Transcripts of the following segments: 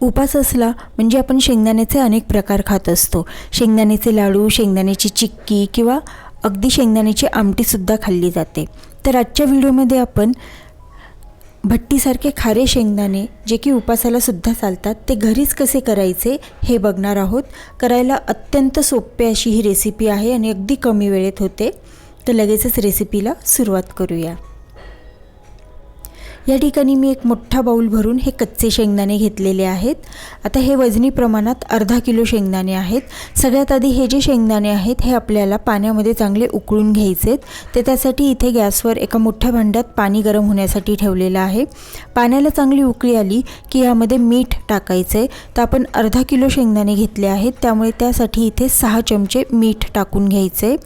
उपास असला म्हणजे आपण शेंगदाण्याचे अनेक प्रकार खात असतो. शेंगदाण्याचे लाडू शेंगदाण्याची चिक्की किंवा अगदी शेंगदाण्याची आमटीसुद्धा खाल्ली जाते. तर आजच्या व्हिडिओमध्ये आपण भट्टीसारखे खारे शेंगदाणे जे की उपासालासुद्धा चालतात ते घरीच कसे करायचे हे बघणार आहोत. करायला अत्यंत सोपे अशी ही रेसिपी आहे आणि अगदी कमी वेळेत होते. तर लगेचच रेसिपीला सुरुवात करूया. या ठिकाणी मी एक मोठा बाऊल भरून हे कच्चे शेंगदाणे घेतलेले आहेत. आता हे वजनी प्रमाणात अर्धा किलो शेंगदाणे आहेत. सगळ्यात आधी हे जे शेंगदाणे आहेत हे आपल्याला पाण्यामध्ये चांगले उकळून घ्यायचे आहेत. ते त्यासाठी इथे गॅसवर एका मोठ्या भांड्यात पाणी गरम होण्यासाठी ठेवलेलं आहे. पाण्याला चांगली उकळी आली की यामध्ये मीठ टाकायचं आहे. तर आपण अर्धा किलो शेंगदाणे घेतले आहेत. त्यामुळे त्यासाठी इथे सहा चमचे मीठ टाकून घ्यायचे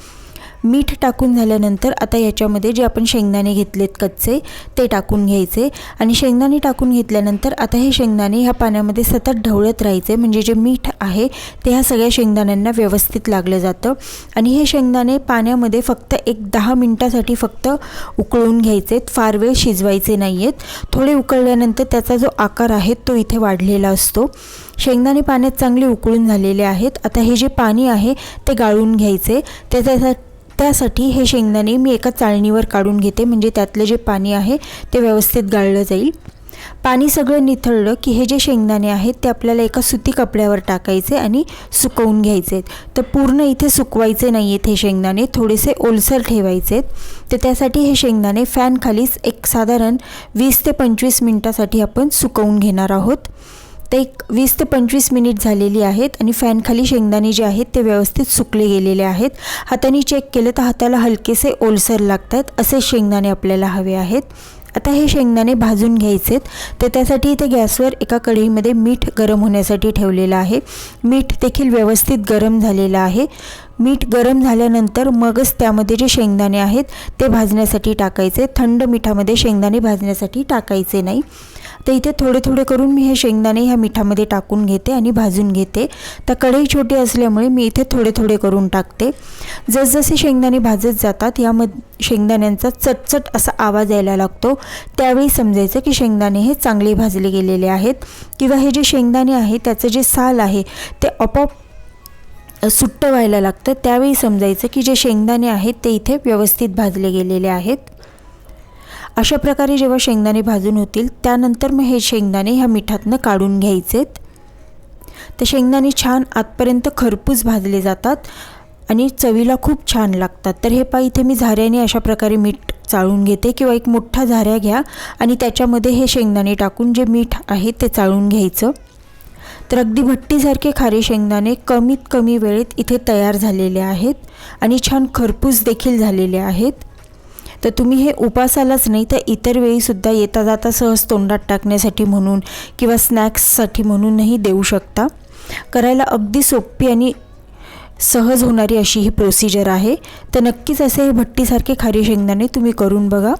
मीठ टाकून झाल्यानंतर आता याच्यामध्ये जे आपण शेंगदाणे घेतलेत कच्चे ते टाकून घ्यायचे. आणि शेंगदाणे टाकून घेतल्यानंतर आता हे शेंगदाणे ह्या पाण्यामध्ये सतत ढवळत राहायचे. म्हणजे जे मीठ आहे ते ह्या सगळ्या शेंगदाण्यांना व्यवस्थित लागलं जातं. आणि हे शेंगदाणे पाण्यामध्ये फक्त एक दहा मिनटासाठी फक्त उकळून घ्यायचे. फार वेळ शिजवायचे नाही आहेत थोडे उकळल्यानंतर त्याचा जो आकार आहे तो इथे वाढलेला असतो. शेंगदाणे पाण्यात चांगले उकळून झालेले आहेत. आता हे जे पाणी आहे ते गाळून घ्यायचे. त्याच्यासाठी त्यासाठी हे शेंगदाणे मी एका चाळणीवर काढून घेते. म्हणजे त्यातलं जे पाणी आहे ते व्यवस्थित गाळलं जाईल. पाणी सगळं निथळलं की हे जे शेंगदाणे आहेत ते आपल्याला एका सुती कपड्यावर टाकायचे आणि सुकवून घ्यायचे आहेत तर पूर्ण इथे सुकवायचे नाही आहेत हे शेंगदाणे. थोडेसे ओलसर ठेवायचे आहेत तर त्यासाठी हे शेंगदाणे फॅनखालीच एक साधारण वीस ते पंचवीस मिनटासाठी आपण सुकवून घेणार आहोत. ते एक वीस ते पंचवीस मिनिट झालेली आहेत आणि फॅनखाली शेंगदाणे जे आहेत ते व्यवस्थित सुकले गेलेले आहेत. हाताने चेक केलं तर हाताला हलकेसे ओलसर लागतात. असे शेंगदाणे आपल्याला हवे आहेत. आता हे शेंगदाणे भाजून घ्यायचेत. तर त्यासाठी इथे गॅसवर एका कढईमध्ये मीठ गरम होण्यासाठी ठेवलेलं आहे. मीठ देखील व्यवस्थित गरम झालेलं आहे. मीठ गरम झाल्यानंतर मगच त्यामध्ये जे शेंगदाणे आहेत ते भाजण्यासाठी टाकायचे. थंड मिठामध्ये शेंगदाणे भाजण्यासाठी टाकायचे नाही. तर इथे थोडे थोडे करून मी हे शेंगदाणे ह्या मिठामध्ये टाकून घेते आणि भाजून घेते. तर कढई छोटी असल्यामुळे मी इथे थोडे थोडे करून टाकते. जसजसे शेंगदाणे भाजत जातात यामध्ये शेंगदाण्यांचा चटचट असा आवाज यायला लागतो. त्यावेळी समजायचं की शेंगदाणे हे चांगले भाजले गेलेले आहेत किंवा हे जे शेंगदाणे आहे त्याचं जे साल आहे ते आपोआप सुट्ट व्हायला लागतं. त्यावेळी समजायचं की जे शेंगदाणे आहेत ते इथे व्यवस्थित भाजले गेलेले आहेत. अशा प्रकारे जेव्हा शेंगदाणे भाजून होतील त्यानंतर मग हे शेंगदाणे ह्या मिठातनं काढून घ्यायचेत. तर शेंगदाणे छान आतपर्यंत खरपूस भाजले जातात आणि चवीला खूप छान लागतात. तर हे पा इथे मी झाऱ्याने अशा प्रकारे मीठ चाळून घेते किंवा एक मोठा झाऱ्या घ्या आणि त्याच्यामध्ये हे शेंगदाणे टाकून जे मीठ आहे ते चाळून घ्यायचं. तर अगदी भट्टीसारखे खारे शेंगदाणे कमीत कमी वेळेत इथे तयार झालेले आहेत आणि छान खरपूस देखील झालेले आहेत. तर तुम्ही हे उपासालाच नाही तर इतर वेळीसुद्धा येता जाता सहज तोंडात टाकण्यासाठी म्हणून किंवा स्नॅक्ससाठी म्हणूनही देऊ शकता. करायला अगदी सोपी आणि सहज होणारी अशी ही प्रोसिजर आहे. तर नक्कीच असे हे भट्टीसारखे खारी शेंगदाणे तुम्ही करून बघा.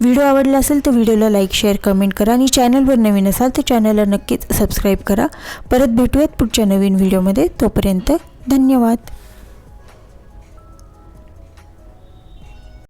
व्हिडिओ आवडला असेल तर व्हिडिओला लाईक शेअर कमेंट करा आणि चॅनलवर नवीन असाल तर चॅनलला नक्कीच सबस्क्राईब करा. परत भेटूयात पुढच्या नवीन व्हिडिओमध्ये तोपर्यंत धन्यवाद.